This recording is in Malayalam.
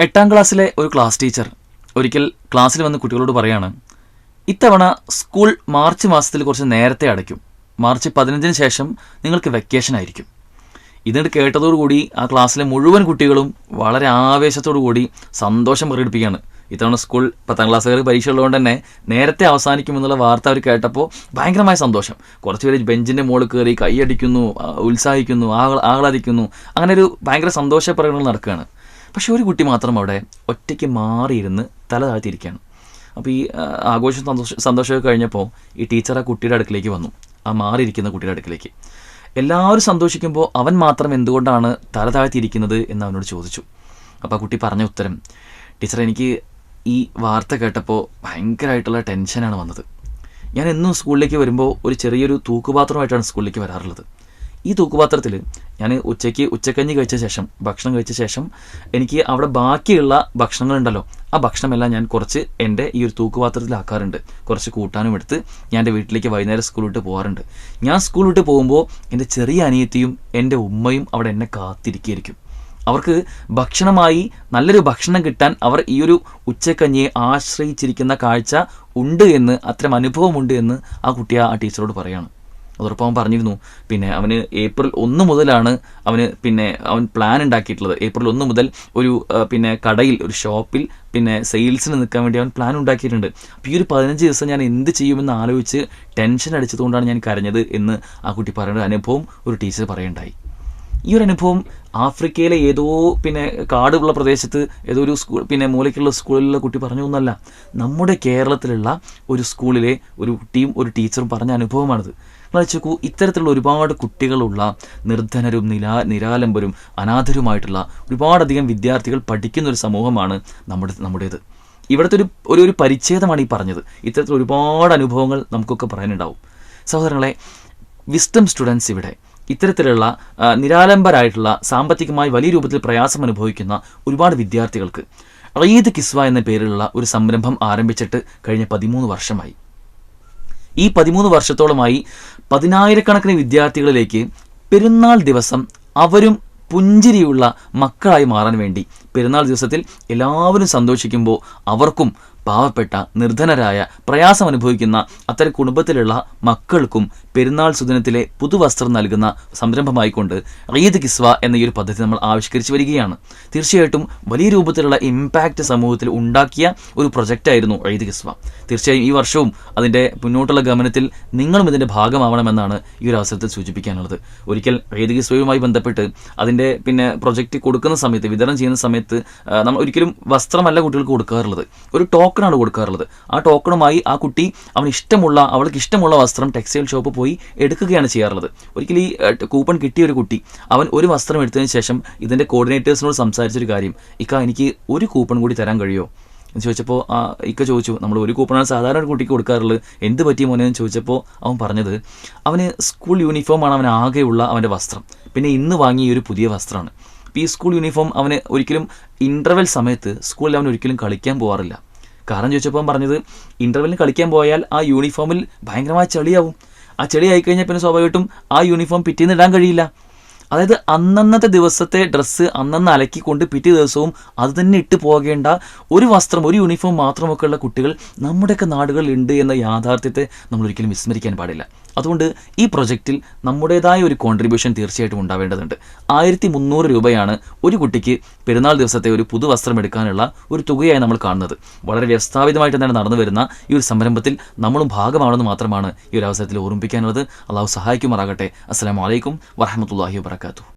എട്ടാം ക്ലാസ്സിലെ ഒരു ക്ലാസ് ടീച്ചർ ഒരിക്കൽ ക്ലാസ്സിൽ വന്ന് കുട്ടികളോട് പറയാണ് ഇത്തവണ സ്കൂൾ മാർച്ച് മാസത്തിൽ കുറച്ച് നേരത്തെ അടയ്ക്കും. മാർച്ച് പതിനഞ്ചിന് ശേഷം നിങ്ങൾക്ക് വെക്കേഷൻ ആയിരിക്കും. ഇതിട്ട് കേട്ടതോടുകൂടി ആ ക്ലാസ്സിലെ മുഴുവൻ കുട്ടികളും വളരെ ആവേശത്തോടു കൂടി സന്തോഷം പ്രകടിപ്പിക്കുകയാണ്. ഇത്തവണ സ്കൂൾ പത്താം ക്ലാസ്സുകാർ പരീക്ഷ ഉള്ളതുകൊണ്ട് തന്നെ നേരത്തെ അവസാനിക്കുമെന്നുള്ള വാർത്ത അവർ കേട്ടപ്പോൾ ഭയങ്കരമായ സന്തോഷം. കുറച്ച് പേര് ബെഞ്ചിന്റെ മുകളിൽ കയറി കൈയടിക്കുന്നു ഉത്സാഹിക്കുന്നു ആഹ്ല- ആഹ്ലാദിക്കുന്നു അങ്ങനെ ഒരു ഭയങ്കര സന്തോഷ പ്രകടനം നടക്കുകയാണ്. പക്ഷെ ഒരു കുട്ടി മാത്രം അവിടെ ഒറ്റയ്ക്ക് മാറിയിരുന്ന് തല താഴ്ത്തിയിരിക്കുകയാണ്. അപ്പോൾ ഈ ആഘോഷം സന്തോഷ സന്തോഷമൊക്കെ കഴിഞ്ഞപ്പോൾ ഈ ടീച്ചർ ആ കുട്ടിയുടെ അടുക്കിലേക്ക് വന്നു. ആ മാറിയിരിക്കുന്ന കുട്ടിയുടെ അടുക്കിലേക്ക്. എല്ലാവരും സന്തോഷിക്കുമ്പോൾ അവൻ മാത്രം എന്തുകൊണ്ടാണ് തല താഴ്ത്തിയിരിക്കുന്നത് എന്ന് അവനോട് ചോദിച്ചു. അപ്പോൾ ആ കുട്ടി പറഞ്ഞ ഉത്തരം ടീച്ചർ എനിക്ക് ഈ വാർത്ത കേട്ടപ്പോൾ ഭയങ്കരമായിട്ടുള്ള ടെൻഷനാണ് വന്നത്. ഞാൻ എന്നും സ്കൂളിലേക്ക് വരുമ്പോൾ ഒരു ചെറിയൊരു തൂക്കുപാത്രമായിട്ടാണ് സ്കൂളിലേക്ക് വരാറുള്ളത്. ഈ തൂക്കുപാത്രത്തിൽ ഞാൻ ഉച്ചയ്ക്ക് ഉച്ചക്കഞ്ഞി കഴിച്ച ശേഷം ഭക്ഷണം കഴിച്ച ശേഷം എനിക്ക് അവിടെ ബാക്കിയുള്ള ഭക്ഷണങ്ങളുണ്ടല്ലോ ആ ഭക്ഷണമെല്ലാം ഞാൻ കുറച്ച് എന്റെ ഈ ഒരു തൂക്കുപാത്രത്തിലാക്കാറുണ്ട് കുറച്ച് കൂട്ടാനും എടുത്ത് ഞാൻ എന്റെ വീട്ടിലേക്ക് വൈകുന്നേരം സ്കൂൾ വിട്ട് പോകാറുണ്ട്. ഞാൻ സ്കൂൾ വിട്ട് പോകുമ്പോൾ എന്റെ ചെറിയ അനിയത്തിയും എന്റെ ഉമ്മയും അവിടെ എന്നെ കാത്തിരിക്കുകയായിരിക്കും അവർക്ക് ഭക്ഷണമായി നല്ലൊരു ഭക്ഷണം കിട്ടാൻ അവർ ഈ ഒരു ഉച്ചക്കഞ്ഞിയെ ആശ്രയിച്ചിരിക്കുന്ന കാഴ്ച ഉണ്ട് എന്ന് അത്തരം അനുഭവമുണ്ട് എന്ന് ആ കുട്ടി ആ ടീച്ചറോട് പറയാണ്. അതോടൊപ്പം അവൻ പറഞ്ഞിരുന്നു. പിന്നെ അവന് ഏപ്രിൽ ഒന്ന് മുതലാണ് അവന് പിന്നെ അവൻ പ്ലാൻ ഉണ്ടാക്കിയിട്ടുള്ളത്. ഏപ്രിൽ ഒന്ന് മുതൽ ഒരു പിന്നെ കടയിൽ ഒരു ഷോപ്പിൽ പിന്നെ സെയിൽസിന് നിൽക്കാൻ വേണ്ടി അവൻ പ്ലാൻ ഉണ്ടാക്കിയിട്ടുണ്ട്. അപ്പോൾ ഈ ഒരു പതിനഞ്ച് ദിവസം ഞാൻ എന്ത് ചെയ്യുമെന്ന് ആലോചിച്ച് ടെൻഷൻ അടിച്ചതുകൊണ്ടാണ് ഞാൻ കരഞ്ഞത് എന്ന് ആ കുട്ടി പറയുന്ന അനുഭവം ഒരു ടീച്ചർ പറയുണ്ടായി ഈ ഒരു അനുഭവം ആഫ്രിക്കയിലെ ഏതോ പിന്നെ കാടുള്ള പ്രദേശത്ത് ഏതോ ഒരു സ്കൂൾ പിന്നെ മൂലയ്ക്കുള്ള സ്കൂളിലുള്ള കുട്ടി പറഞ്ഞു എന്നല്ല. നമ്മുടെ കേരളത്തിലുള്ള ഒരു സ്കൂളിലെ ഒരു കുട്ടിയും ഒരു ടീച്ചറും പറഞ്ഞ അനുഭവമാണിത്. വെച്ചോക്കൂ ഇത്തരത്തിലുള്ള ഒരുപാട് കുട്ടികളുള്ള നിർധനരും നിലാ നിരാലംബരും അനാഥരുമായിട്ടുള്ള ഒരുപാടധികം വിദ്യാർത്ഥികൾ പഠിക്കുന്ന ഒരു സമൂഹമാണ് നമ്മുടെ നമ്മുടേത്. ഇവിടുത്തെ ഒരു ഒരു പരിച്ഛേദമാണ് ഈ പറഞ്ഞത്. ഇത്തരത്തിൽ ഒരുപാട് അനുഭവങ്ങൾ നമുക്കൊക്കെ പറയാനുണ്ടാവും. സഹോദരങ്ങളെ വിസ്ഡം സ്റ്റുഡൻസ് ഇവിടെ ഇത്തരത്തിലുള്ള നിരാലംബരായിട്ടുള്ള സാമ്പത്തികമായി വലിയ രൂപത്തിൽ പ്രയാസം അനുഭവിക്കുന്ന ഒരുപാട് വിദ്യാർത്ഥികൾക്ക് റീദ് കിസ്വ എന്ന പേരിലുള്ള ഒരു സംരംഭം ആരംഭിച്ചിട്ട് കഴിഞ്ഞ പതിമൂന്ന് വർഷമായി. ഈ പതിമൂന്ന് വർഷത്തോളമായി പതിനായിരക്കണക്കിന് വിദ്യാർത്ഥികളിലേക്ക് പെരുന്നാൾ ദിവസം അവരും പുഞ്ചിരിയുള്ള മക്കളായി മാറാൻ വേണ്ടി പെരുന്നാൾ ദിവസത്തിൽ എല്ലാവരും സന്തോഷിക്കുമ്പോൾ അവർക്കും പാവപ്പെട്ട നിർധനരായ പ്രയാസം അനുഭവിക്കുന്ന അത്തരം കുടുംബത്തിലുള്ള മക്കൾക്കും പെരുന്നാൾ സുദിനത്തിലെ പുതുവസ്ത്രം നൽകുന്ന സംരംഭമായിക്കൊണ്ട് റീദ് കിസ്വ എന്ന ഈ ഒരു പദ്ധതി നമ്മൾ ആവിഷ്കരിച്ചു വരികയാണ്. തീർച്ചയായിട്ടും വലിയ രൂപത്തിലുള്ള ഇമ്പാക്റ്റ് സമൂഹത്തിൽ ഉണ്ടാക്കിയ ഒരു പ്രൊജക്റ്റായിരുന്നു റീദ് കിസ്വ. തീർച്ചയായും ഈ വർഷവും അതിന്റെ മുന്നോട്ടുള്ള ഗമനത്തിൽ നിങ്ങളും ഇതിന്റെ ഭാഗമാവണമെന്നാണ് ഈ ഒരു അവസരത്തിൽ സൂചിപ്പിക്കാനുള്ളത്. ഒരിക്കൽ റീദ് കിസ്വയുമായി ബന്ധപ്പെട്ട് അതിന്റെ പിന്നെ പ്രൊജക്റ്റ് കൊടുക്കുന്ന സമയത്ത് വിതരണം ചെയ്യുന്ന സമയത്ത് ആ, നമ്മൾ ഒരിക്കലും വസ്ത്രമല്ല കുട്ടികൾക്ക് കൊടുക്കാറുള്ളത്. ഒരു ടോക്കണാണ് കൊടുക്കാറുള്ളത്. ആ ടോക്കണുമായി ആ കുട്ടി അവന് ഇഷ്ടമുള്ള അവൾക്ക് ഇഷ്ടമുള്ള വസ്ത്രം ടെക്സ്റ്റൈൽ ഷോപ്പ് പോയി എടുക്കുകയാണ് ചെയ്യാറുള്ളത്. ഒരിക്കലും ഈ കൂപ്പൺ കിട്ടിയ ഒരു കുട്ടി അവൻ ഒരു വസ്ത്രം എടുത്തതിന് ശേഷം ഇതിന്റെ കോർഡിനേറ്റേഴ്സിനോട് സംസാരിച്ചൊരു കാര്യം ഇക്ക എനിക്ക് ഒരു കൂപ്പൺ കൂടി തരാൻ കഴിയുമോ എന്ന് ചോദിച്ചപ്പോൾ ആ ഇക്ക ചോദിച്ചു നമ്മൾ ഒരു കൂപ്പണാണ് സാധാരണ ഒരു കുട്ടിക്ക് കൊടുക്കാറുള്ളത്. എന്ത് പറ്റിയ മോനെ? എന്ന് ചോദിച്ചപ്പോൾ അവൻ പറഞ്ഞത് അവന് സ്കൂൾ യൂണിഫോമാണ് അവൻ ആകെയുള്ള അവന്റെ വസ്ത്രം. പിന്നെ ഇന്ന് വാങ്ങിയ ഒരു പുതിയ വസ്ത്രമാണ്. ഈ സ്കൂൾ യൂണിഫോം അവന് ഒരിക്കലും ഇന്റർവെൽ സമയത്ത് സ്കൂളിൽ അവൻ ഒരിക്കലും കളിക്കാൻ പോകാറില്ല കാരണം ചോദിച്ചപ്പോൾ പറഞ്ഞത് ഇന്റർവെല്ലിന് കളിക്കാൻ പോയാൽ ആ യൂണിഫോമിൽ ഭയങ്കരമായ ചെളിയാവും. ആ ചെളി ആയിക്കഴിഞ്ഞാൽ പിന്നെ സ്വാഭാവികമായിട്ടും ആ യൂണിഫോം പിറ്റേന്ന് ഇടാൻ കഴിയില്ല. അതായത് അന്നന്നത്തെ ദിവസത്തെ ഡ്രസ്സ് അന്നന്ന് അലക്കിക്കൊണ്ട് പിറ്റേ ദിവസവും അത് തന്നെ ഇട്ട് പോകേണ്ട ഒരു വസ്ത്രം ഒരു യൂണിഫോം മാത്രമൊക്കെ ഉള്ള കുട്ടികൾ നമ്മുടെയൊക്കെ നാടുകളിൽ ഉണ്ട് എന്ന യാഥാർത്ഥ്യത്തെ നമ്മൾ ഒരിക്കലും വിസ്മരിക്കാൻ പാടില്ല. അതുകൊണ്ട് ഈ പ്രൊജക്റ്റിൽ നമ്മുടേതായ ഒരു കോൺട്രിബ്യൂഷൻ തീർച്ചയായിട്ടും ഉണ്ടാവേണ്ടതുണ്ട്. ആയിരത്തി മുന്നൂറ് രൂപയാണ് ഒരു കുട്ടിക്ക് പെരുന്നാൾ ദിവസത്തെ ഒരു പുതു വസ്ത്രം എടുക്കാനുള്ള ഒരു തുകയായി നമ്മൾ കാണുന്നത്. വളരെ വ്യവസ്ഥാപിതമായിട്ട് തന്നെ നടന്നു വരുന്ന ഈ ഒരു സംരംഭത്തിൽ നമ്മളും ഭാഗമാണെന്ന് മാത്രമാണ് ഈ ഒരു അവസരത്തിൽ ഓർമ്മിപ്പിക്കാനുള്ളത്. അള്ളാഹു സഹായിക്കുമാറാകട്ടെ. അസ്സാം വലൈക്കും വറഹമത്തല്ലാഹി barakatuh.